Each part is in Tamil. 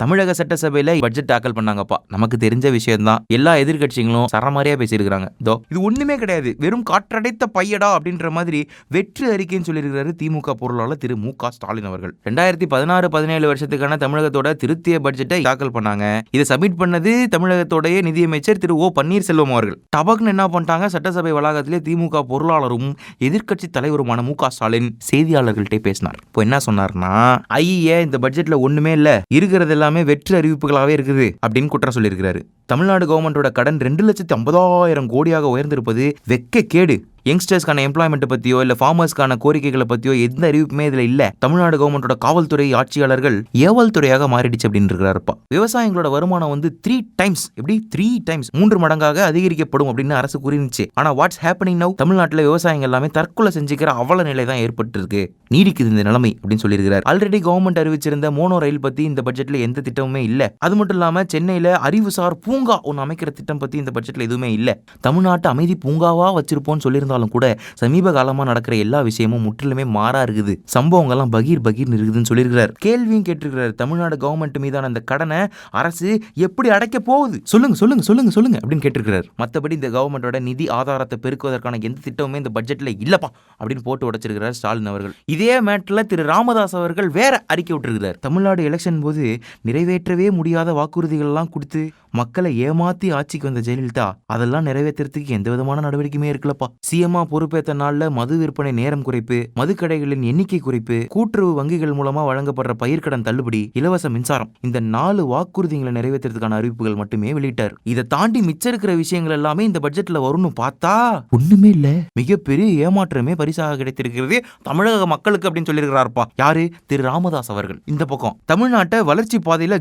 தமிழக சட்டசபையில பட்ஜெட் தாக்கல் பண்ணாங்கப்பா. நமக்கு தெரிஞ்ச விஷயம் தான் எல்லா எதிர்க்கட்சிகளும் சரமாரியா பேசியிருக்காங்க தோ இது ஒண்ணுமே கிடையாது. வெறும் காற்றடைத்த பையடா அப்படின்ற மாதிரி வெற்றி அறிக்கைன்னு சொல்லியிருக்கிறாரு திமுக பொருளாளர் திரு மு க ஸ்டாலின் அவர்கள். ரெண்டாயிரத்தி பதினாறு பதினேழு வருஷத்துக்கான தமிழகத்தோட திருத்திய பட்ஜெட்டை தாக்கல் பண்ணாங்க. இதை சப்மிட் பண்ணது தமிழகத்தோடைய நிதியமைச்சர் திரு ஓ பன்னீர்செல்வம் அவர்கள். டபக்னு என்ன பண்ணிட்டாங்க? சட்டசபை வளாகத்திலே திமுக பொருளாளரும் எதிர்க்கட்சி தலைவருமான மு க ஸ்டாலின் செய்தியாளர்கள்ட்ட பேசினார். இப்போ என்ன சொன்னார்னா ஐயே இந்த பட்ஜெட்ல ஒண்ணுமே இல்ல. இருக்கிறது எல்லாமே வெற்று அறிவிப்புகளாகவே இருக்குது அப்படின்னு குற்றம் சொல்லியிருக்கிறாரு. தமிழ்நாடு கவர்மெண்டோட கடன் ரெண்டு லட்சத்தி ஐம்பதாயிரம் கோடியாக உயர்ந்திருப்பது வெக்க கேடு யங்ஸ்டர்ஸ்க்கான எம்ப்ளாய்மெண்ட் பத்தியோ இல்ல ஃபார்மர்ஸ்க்கான கோரிக்கைகளை பத்தியோ எந்த அறிவிப்புமே இதுல இல்ல. தமிழ்நாடு கவர்மெண்டோட காவல்துறை ஆட்சியாளர்கள் ஏவல் துறையாக மாறிடுச்சு அப்படின்னு இருக்கிறாருப்பா. விவசாயிகளோட வருமானம் வந்து த்ரீ டைம்ஸ் எப்படி? த்ரீ டைம்ஸ் மூன்று மடங்காக அதிகரிக்கப்படும் அப்படின்னு அரசு கூறினுச்சு. ஆனா வாட்ஸ் ஹேப்பனிங் நவ் தமிழ்நாட்டில் விவசாயிகள் எல்லாமே தற்கொலை செஞ்சுக்கிற அவல நிலை தான் ஏற்பட்டு இருக்கு நீடிக்குது இந்த நிலைமை அப்படின்னு சொல்லியிருக்கிறார். ஆல்ரெடி கவர்மெண்ட் அறிவிச்சிருந்த மோனோ ரயில் பத்தி இந்த பட்ஜெட்ல எந்த திட்டமுமே இல்ல. அது மட்டும் இல்லாம சென்னையில அறிவுசார் பூங்கா ஒன்று அமைக்கிற திட்டம் பத்தி இந்த பட்ஜெட்ல எதுவுமே இல்ல. தமிழ்நாட்டு அமைதி பூங்காவா வச்சிருப்போம்னு இருந்தாலும் கூட சமீப காலமா நடக்கிற எல்லா விஷயமும் முற்றிலுமே மாறா இருக்குது. சம்பவங்கள்லாம் பகீர் பகீர் இருக்குதுன்னு சொல்லியிருக்கிறார். கேள்வியும் கேட்டிருக்கிறார். தமிழ்நாடு கவர்மெண்ட் மீதான அந்த கடனை அரசு எப்படி அடைக்க போகுது? சொல்லுங்க சொல்லுங்க சொல்லுங்க சொல்லுங்க அப்படின்னு கேட்டிருக்கிறார். மற்றபடி இந்த கவர்மெண்டோட நிதி ஆதாரத்தை பெருக்குவதற்கான எந்த திட்டமுமே இந்த பட்ஜெட்ல இல்லப்பா அப்படின்னு போட்டு உடைச்சிருக்கிறார் ஸ்டாலின் அவர்கள். இதே மேட்ல திரு ராமதாஸ் அவர்கள் வேற அறிக்கை விட்டுருக்கிறார். தமிழ்நாடு எலெக்ஷன் போது நிறைவேற்றவே முடியாத வாக்குறுதிகள் எல்லாம் கொடுத்து மக்களை ஏமாத்தி ஆட்சிக்கு வந்த ஜெயலலிதா அதெல்லாம் நிறைவேற்றுறதுக்கு எந்த விதமான நடவடிக்கையுமே இருக்கலப்பா சிஎம்ஆ பொறுப்பேற்ற நாள்ல மது விற்பனை நேரம் குறைப்பு மதுக்கடைகளின் எண்ணிக்கை குறைப்பு கூட்டுறவு வங்கிகள் மூலமா வழங்கப்படுற பயிர்க்கடன் தள்ளுபடி இலவச மின்சாரம் இந்த நாலு வாக்குறுதிகளை நிறைவேற்றுறதுக்கான அறிவிப்புகள் மட்டுமே வெளியிட்டார். இதை தாண்டி மிச்சம் இருக்கிற விஷயங்கள் எல்லாமே இந்த பட்ஜெட்ல வரும்னு பார்த்தா ஒண்ணுமே இல்ல. மிகப்பெரிய ஏமாற்றமே பரிசாக கிடைத்திருக்கிறது தமிழக மக்களுக்கு அப்படின்னு சொல்லியிருக்கிறார்ப்பா. யாரு? திரு ராமதாஸ் அவர்கள். இந்த பக்கம் தமிழ்நாட்டை வளர்ச்சி பாதையில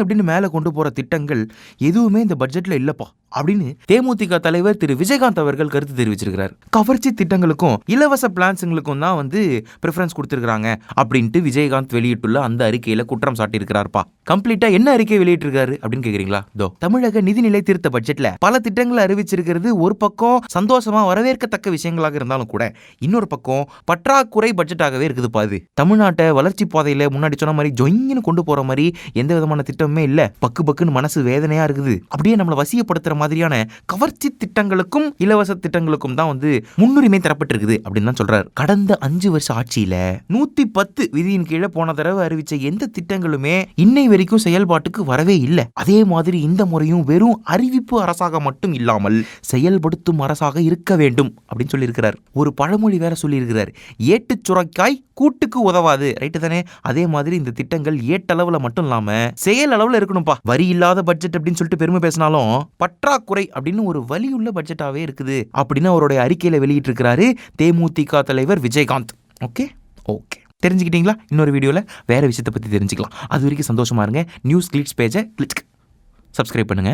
அப்படின்னு மேலே கொண்டு போகிற திட்டங்கள் எதுவுமே இந்த பட்ஜெட்டில் இல்லைப்பா அப்படின்னு தேமுதிக தலைவர் திரு விஜயகாந்த் அவர்கள் கருத்து தெரிவிச்சிருக்கிறார். கவர்ச்சி திட்டங்களுக்கும் இலவச பிளான்ஸுங்களுக்கும் தான் வந்து ப்ரிஃபரன்ஸ் கொடுத்துருக்காங்க அப்படின்ட்டு விஜயகாந்த் வெளியிட்டுள்ள அந்த அறிக்கையில் குற்றம் சாட்டியிருக்கிறார்ப்பா. கம்ப்ளீட்டா என்ன அறிக்கை வெளியிட்டிருக்காரு அப்படின்னு கேக்குறீங்களா? தோ தமிழக நிதிநிலை திருத்த பட்ஜெட்ல பல திட்டங்களை அறிவிச்சிருக்கிறது ஒரு பக்கம் சந்தோஷமா வரவேற்கத்தக்க விஷயங்களாக இருந்தாலும் கூட இன்னொரு பக்கம் பற்றாக்குறை பட்ஜெட்டாகவே இருக்குதுப்பா பாது தமிழ்நாட்டை வளர்ச்சி பாதையில முன்னாடி சொன்ன மாதிரி ஜொயின்னு கொண்டு போற மாதிரி எந்த விதமான திட்டம் திட்டமே இல்ல. பக்கு பக்குன்னு மனசு வேதனையா இருக்குது. அப்படியே நம்மளை வசியப்படுத்துற மாதிரியான கவர்ச்சி திட்டங்களுக்கும் இலவச திட்டங்களுக்கும் தான் வந்து முன்னுரிமை தரப்பட்டிருக்குது அப்படின்னு தான் சொல்றாரு. கடந்த அஞ்சு வருஷ ஆட்சியில நூத்தி பத்து விதியின் கீழே போன தடவை அறிவிச்ச எந்த திட்டங்களுமே இன்னை வரைக்கும் செயல்பாட்டுக்கு வரவே இல்லை. அதே மாதிரி இந்த முறையும் வெறும் அறிவிப்பு அரசாக மட்டும் இல்லாமல் செயல்படுத்தும் அரசாக இருக்க வேண்டும் அப்படின்னு சொல்லியிருக்கிறார். ஒரு பழமொழி வேற சொல்லியிருக்கிறார். ஏட்டு சுரைக்காய் கூட்டுக்கு உதவாது ரைட்டு தானே? அதே மாதிரி இந்த திட்டங்கள் ஏட்டளவுல மட்டும் இல்லாம செயல் அளவுல இருக்கணும்ப்பா வரி இல்லாத பட்ஜெட் அப்படின்னு சொல்லிட்டு பெருமை பேசினாலும் பற்றாக்குறை அப்படின்னு ஒரு வலியுள்ள பட்ஜெட்டாவே இருக்குது அப்படின்னு அவருடைய அறிக்கையில வெளியிட்டிருக்கிறாரு தேமுதிக தலைவர் விஜயகாந்த். Okay okay தெரிஞ்சுக்கிட்டீங்களா? இன்னொரு வீடியோவில் வேற விஷயத்தை பற்றி தெரிஞ்சுக்கலாம். அது வரைக்கும் சந்தோஷமா இருங்க. நியூஸ் கிளிக்ஸ் பேஜை கிளிக் சப்ஸ்கிரைப் பண்ணுங்க.